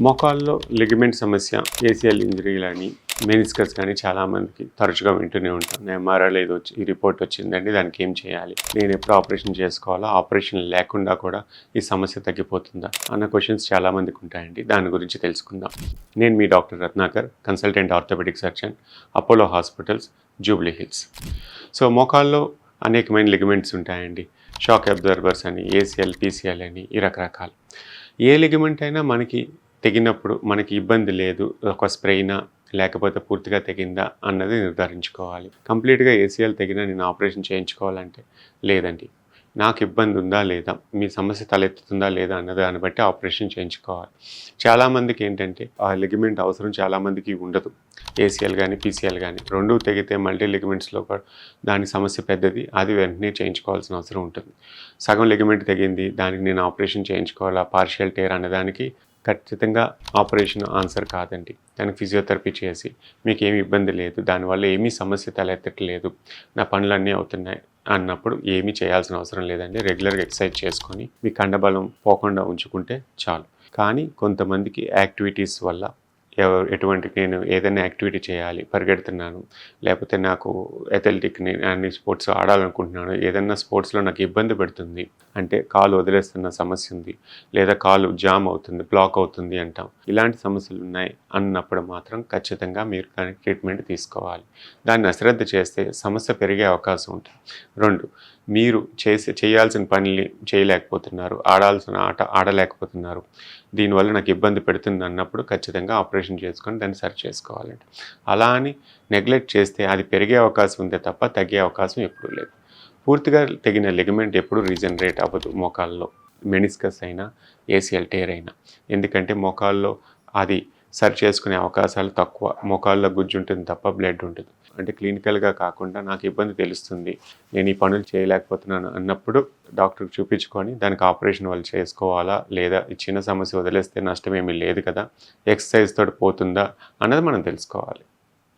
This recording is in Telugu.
మోకాల్లో లిగమెంట్ సమస్య ఏసీఎల్ ఇంజరీలు అని మెనిస్కస్ కానీ చాలా మందికి తరచుగా వింటూనే ఉంటాను నేను ఇది వచ్చి ఈ రిపోర్ట్ వచ్చిందండి దానికి ఏం చేయాలి? నేను ఎప్పుడు ఆపరేషన్ చేసుకోవాలా? ఆపరేషన్ లేకుండా కూడా ఈ సమస్య తగ్గిపోతుందా? అన్న క్వశ్చన్స్ చాలా మందికి ఉంటాయండి. దాని గురించి తెలుసుకుందాం. నేను మీ doctor Ratnakar consultant orthopaedic surgeon Apollo hospitals Jubilee Hills. So మోకాల్లో అనేకమైన లిగమెంట్స్ ఉంటాయండి. షాక్ అబ్జర్వర్స్ అని ఏసీఎల్ పీసీఎల్ అని ఈ రకరకాలు. ఏ లిగమెంట్ అయినా మనకి తెగినప్పుడు మనకి ఇబ్బంది లేదు ఒక స్ప్రెయినా లేకపోతే పూర్తిగా తెగిందా అన్నది నిర్ధారించుకోవాలి. కంప్లీట్గా ఏసీఎల్ తెగినా నేను ఆపరేషన్ చేయించుకోవాలంటే లేదండి. నాకు ఇబ్బంది ఉందా లేదా మీ సమస్య తలెత్తుతుందా లేదా అన్న దాన్ని బట్టి ఆపరేషన్ చేయించుకోవాలి. చాలామందికి ఏంటంటే ఆ లిగమెంట్ అవసరం చాలామందికి ఉండదు. ఏసీఎల్ కానీ పీసీఎల్ కానీ రెండు తెగితే మల్టీ లిగమెంట్స్లో కూడా దాని సమస్య పెద్దది అది వెంటనే చేయించుకోవాల్సిన అవసరం ఉంటుంది. సగం లిగమెంట్ తెగింది దానికి నేను ఆపరేషన్ చేయించుకోవాలా పార్షియల్ టేర్ అన్నదానికి ఖచ్చితంగా ఆపరేషన్ ఆన్సర్ కాదండి. దానికి ఫిజియోథెరపీ చేసి మీకు ఏమి ఇబ్బంది లేదు దానివల్ల ఏమీ సమస్య తలెత్తట్లేదు నా పనులన్నీ అవుతున్నాయి అన్నప్పుడు ఏమీ చేయాల్సిన అవసరం లేదండి. రెగ్యులర్గా ఎక్సర్సైజ్ చేసుకొని మీ కండబలం పోకుండా ఉంచుకుంటే చాలు. కానీ కొంతమందికి యాక్టివిటీస్ వల్ల ఎవరు ఎటువంటి నేను ఏదైనా యాక్టివిటీ చేయాలి పరిగెడుతున్నాను లేకపోతే నాకు అథ్లెటిక్ అన్ని స్పోర్ట్స్ ఆడాలనుకుంటున్నాను ఏదైనా స్పోర్ట్స్లో నాకు ఇబ్బంది పెడుతుంది అంటే కాలు వదిలేస్తున్న సమస్య ఉంది లేదా కాలు జామ్ అవుతుంది బ్లాక్ అవుతుంది అంటాం. ఇలాంటి సమస్యలు ఉన్నాయి అన్నప్పుడు మాత్రం ఖచ్చితంగా మీరు దానికి ట్రీట్మెంట్ తీసుకోవాలి. దాన్ని అశ్రద్ధ చేస్తే సమస్య పెరిగే అవకాశం ఉంటుంది. రెండు మీరు చేసే చేయాల్సిన పనులు చేయలేకపోతున్నారు ఆడాల్సిన ఆట ఆడలేకపోతున్నారు. దీనివల్ల నాకు ఇబ్బంది పెడుతుంది అన్నప్పుడు ఖచ్చితంగా ఆపరేషన్ చేసుకొని దాన్ని సరి చేసుకోవాలండి. అలా అని నెగ్లెక్ట్ చేస్తే అది పెరిగే అవకాశం ఉందే తప్ప తగ్గే అవకాశం ఎప్పుడూ లేదు. పూర్తిగా తెగిన లెగ్మెంట్ ఎప్పుడు రీజనరేట్ అవ్వదు మోకాల్లో. మెనిస్కస్ అయినా ఏసీఎల్ టేర్ అయినా. ఎందుకంటే మోకాల్లో అది సరి చేసుకునే అవకాశాలు తక్కువ. మోకాల్లో గుజ్జు ఉంటుంది తప్ప బ్లడ్ ఉంటుంది అంటే క్లినికల్గా కాకుండా నాకు ఇబ్బంది తెలుస్తుంది. నేను ఈ పనులు చేయలేకపోతున్నాను అన్నప్పుడు డాక్టర్కి చూపించుకొని దానికి ఆపరేషన్ వాళ్ళు చేసుకోవాలా? లేదా ఈ చిన్న సమస్య వదిలేస్తే నష్టం ఏమీ లేదు కదా? ఎక్సర్సైజ్ తోటి పోతుందా? అన్నది మనం తెలుసుకోవాలి.